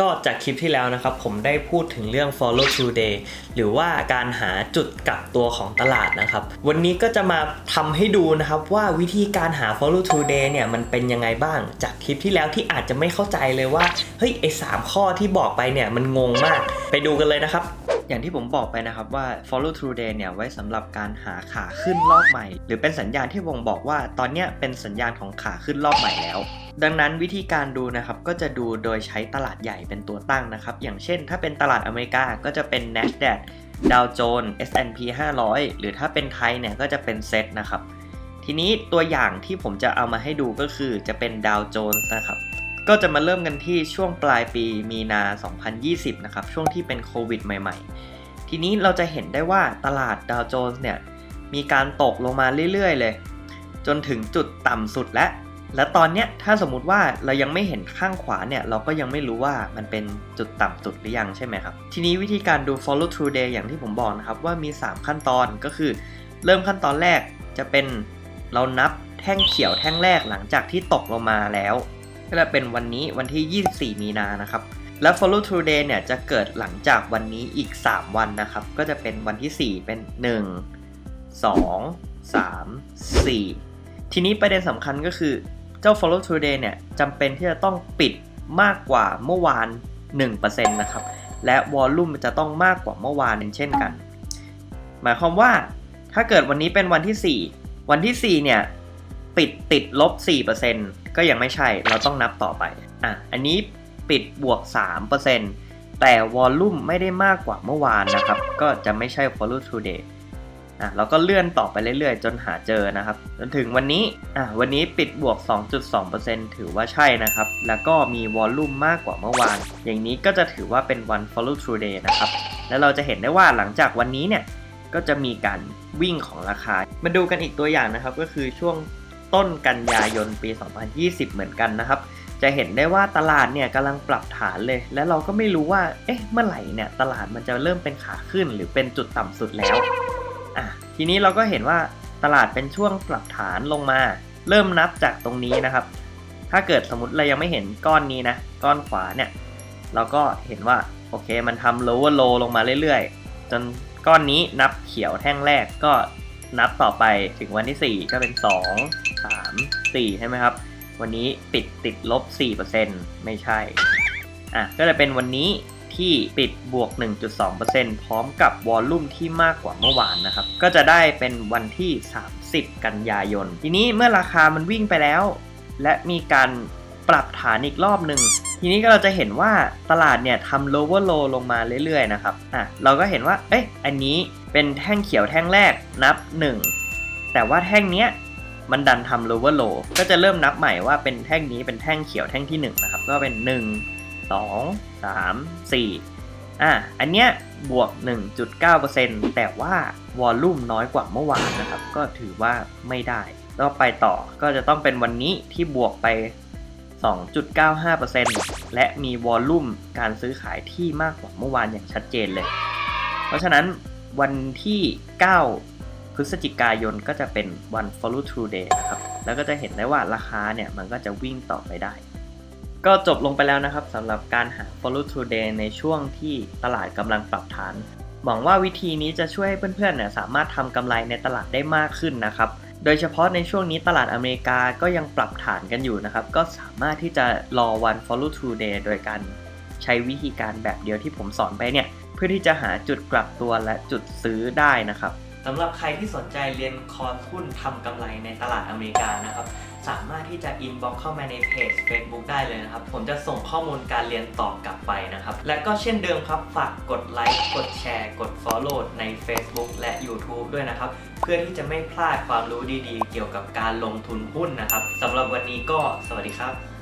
ก็จากคลิปที่แล้วนะครับผมได้พูดถึงเรื่อง follow through day หรือว่าการหาจุดกลับตัวของตลาดนะครับ วันนี้ก็จะมาทำให้ดูนะครับว่าวิธีการหา follow through day เนี่ยมันเป็นยังไงบ้าง จากคลิปที่แล้วที่อาจจะไม่เข้าใจเลยว่าเฮ้ยไอ้สามข้อที่บอกไปเนี่ยมันงงมาก ไปดูกันเลยนะครับ อย่างที่ผมบอกไปนะครับว่า follow through day เนี่ยไว้สำหรับการหาขาขึ้นรอบใหม่ หรือเป็นสัญญาณที่บ่งบอกว่าตอนนี้เป็นสัญญาณของขาขึ้นรอบใหม่แล้วดังนั้นวิธีการดูนะครับก็จะดูโดยใช้ตลาดใหญ่เป็นตัวตั้งนะครับ อย่างเช่น ถ้าเป็นตลาดอเมริกาก็จะเป็น NASDAQ ดาวโจนส์ S&P 500 หรือถ้าเป็นไทยเนี่ยก็จะเป็นเซตนะครับ ทีนี้ตัวอย่างที่ผมจะเอามาให้ดูก็คือจะเป็นดาวโจนส์นะครับ ก็จะมาเริ่มกันที่ช่วงปลายปีมีนา 2020 นะครับ ช่วงที่เป็นโควิดใหม่ ๆ ทีนี้เราจะเห็นได้ว่าตลาดดาวโจนส์เนี่ยมีการตกลงมาเรื่อย ๆ เลย จนถึงจุดต่ำสุดแล้วและตอนเนี้ยถ้าสมมุติว่าเรายังไม่เห็นข้างขวาเนี่ย เราก็ยังไม่รู้ว่ามันเป็นจุดต่ำสุดหรือยังใช่ไหมครับ ทีนี้วิธีการดู follow through day อย่างที่ผมบอกนะครับว่ามี 3 ขั้นตอนก็คือ เริ่มขั้นตอนแรกจะเป็นเรานับแท่งเขียวแท่งแรกหลังจากที่ตกลงมาแล้ว ก็จะเป็นวันนี้วันที่ 24 มีนานะครับ แล้ว follow Today เนี่ยจะเกิดหลังจากวันนี้อีก 3 วันนะครับ ก็จะเป็นวันที่ 4 เป็น 1 2 3 4 ทีนี้ประเด็นสำคัญก็คือเจ้า follow Today เนี่ยจำเป็นที่จะต้องปิดมากกว่าเมื่อวาน 1%นะครับ และวอลลุ่มจะต้องมากกว่าเมื่อวานเช่นกัน หมายความว่าถ้าเกิดวันนี้เป็นวันที่ 4 วันที่ 4 เนี่ยปิดติดลบ 4% ก็ยังไม่ใช่เราต้องนับต่อไปอะอันนี้ปิดบวก 3%แต่วอลลุ่มไม่ได้มากกว่าเมื่อวานนะครับ ก็จะไม่ใช่ follow through day อะเราก็เลื่อนต่อไปเรื่อยๆ จนหาเจอนะครับ จนถึงวันนี้อะวันนี้ปิดบวก 2.2%ถือว่าใช่นะครับ แล้วก็มีวอลลุ่มมากกว่าเมื่อวาน อย่างนี้ก็จะถือว่าเป็นวัน follow through day นะครับ แล้วเราจะเห็นได้ว่าหลังจากวันนี้เนี่ย ก็จะมีการวิ่งของราคา มาดูกันอีกตัวอย่างนะครับ ก็คือช่วง ต้นกันยายนปี 2020 เหมือนกันนะครับ จะเห็นได้ว่าตลาดเนี่ยกำลังปรับฐานเลย และเราก็ไม่รู้ว่า เอ๊ะ เมื่อไหร่เนี่ยตลาดมันจะเริ่มเป็นขาขึ้นหรือเป็นจุดต่ำสุดแล้ว อะ ทีนี้เราก็เห็นว่าตลาดเป็นช่วงปรับฐานลงมา เริ่มนับจากตรงนี้นะครับ ถ้าเกิดสมมติเรายังไม่เห็นก้อนนี้นะ ก้อนขวาเนี่ย เราก็เห็นว่า โอเค มันทำ lower low ลงมาเรื่อยๆ จนก้อนนี้นับเขียวแท่งแรกก็ นับต่อไปถึงวันที่ 4 ก็เป็น 2 3 4 ใช่ไหมครับ วันนี้ปิดติดลบ 4%ไม่ใช่ อะ ก็จะเป็นวันนี้ที่ปิดบวก 1.2%พร้อมกับวอลลุ่มที่มากกว่าเมื่อวานนะครับ ก็จะได้เป็นวันที่ 30 กันยายน ทีนี้เมื่อราคามันวิ่งไปแล้ว และมีการปรับฐานอีกรอบหนึ่ง ทีนี้ก็เราจะเห็นว่าตลาดเนี่ยทำ lower low ลงมาเรื่อยๆนะครับอะเราก็เห็นว่า เอ๊ะอันนี้เป็นแท่งเขียวแท่งแรกนับ 1 แต่ว่าแท่งเนี้ยมันดันทำ lower low ก็จะเริ่มนับใหม่ว่าเป็นแท่งนี้เป็นแท่งเขียวแท่งที่1นะครับ ก็เป็น 1 2 3 4อะอันเนี้ยบวก 1.9%แต่ว่าวอลลุ่มน้อยกว่าเมื่อวานนะครับ ก็ถือว่าไม่ได้แล้วไปต่อก็จะต้องเป็นวันนี้ที่บวกไป 2.95%และมีวอลลุ่มการซื้อขายที่มากกว่าเมื่อวานอย่างชัดเจนเลย เพราะฉะนั้นวันที่ 9 พฤศจิกายนก็จะเป็นวัน follow through day นะครับ แล้วก็จะเห็นได้ว่าราคาเนี่ยมันก็จะวิ่งต่อไปได้ ก็จบลงไปแล้วนะครับสำหรับการหา follow through day ในช่วงที่ตลาดกำลังปรับฐาน หวังว่าวิธีนี้จะช่วยให้เพื่อนๆเนี่ยสามารถทำกำไรในตลาดได้มากขึ้นนะครับ โดยเฉพาะในช่วงนี้ตลาดอเมริกาก็ยังปรับฐานกันอยู่นะครับ ก็สามารถที่จะรอวัน follow t o day โดยการใช้วิธีการแบบเดียวที่ผมสอนไปเนี่ย เพื่อที่จะหาจุดกลับตัวและจุดซื้อได้นะครับสำหรับใครที่สนใจเรียนคอร์สหุ้นทำกำไรในตลาดอเมริกานะครับ สามารถที่จะอินบ็อกเข้ามาในเพจ Facebook ได้เลยนะครับ ผมจะส่งข้อมูลการเรียนต่อกลับไปนะครับ และก็เช่นเดิมครับ ฝากกดไลค์ กดแชร์ กด Follow ใน Facebook และ YouTube ด้วยนะครับ พื่อที่จะไม่พลาดความรู้ดีๆ เกี่ยวกับการลงทุนหุ้นนะครับสำหรับวันนี้ก็สวัสดีครับ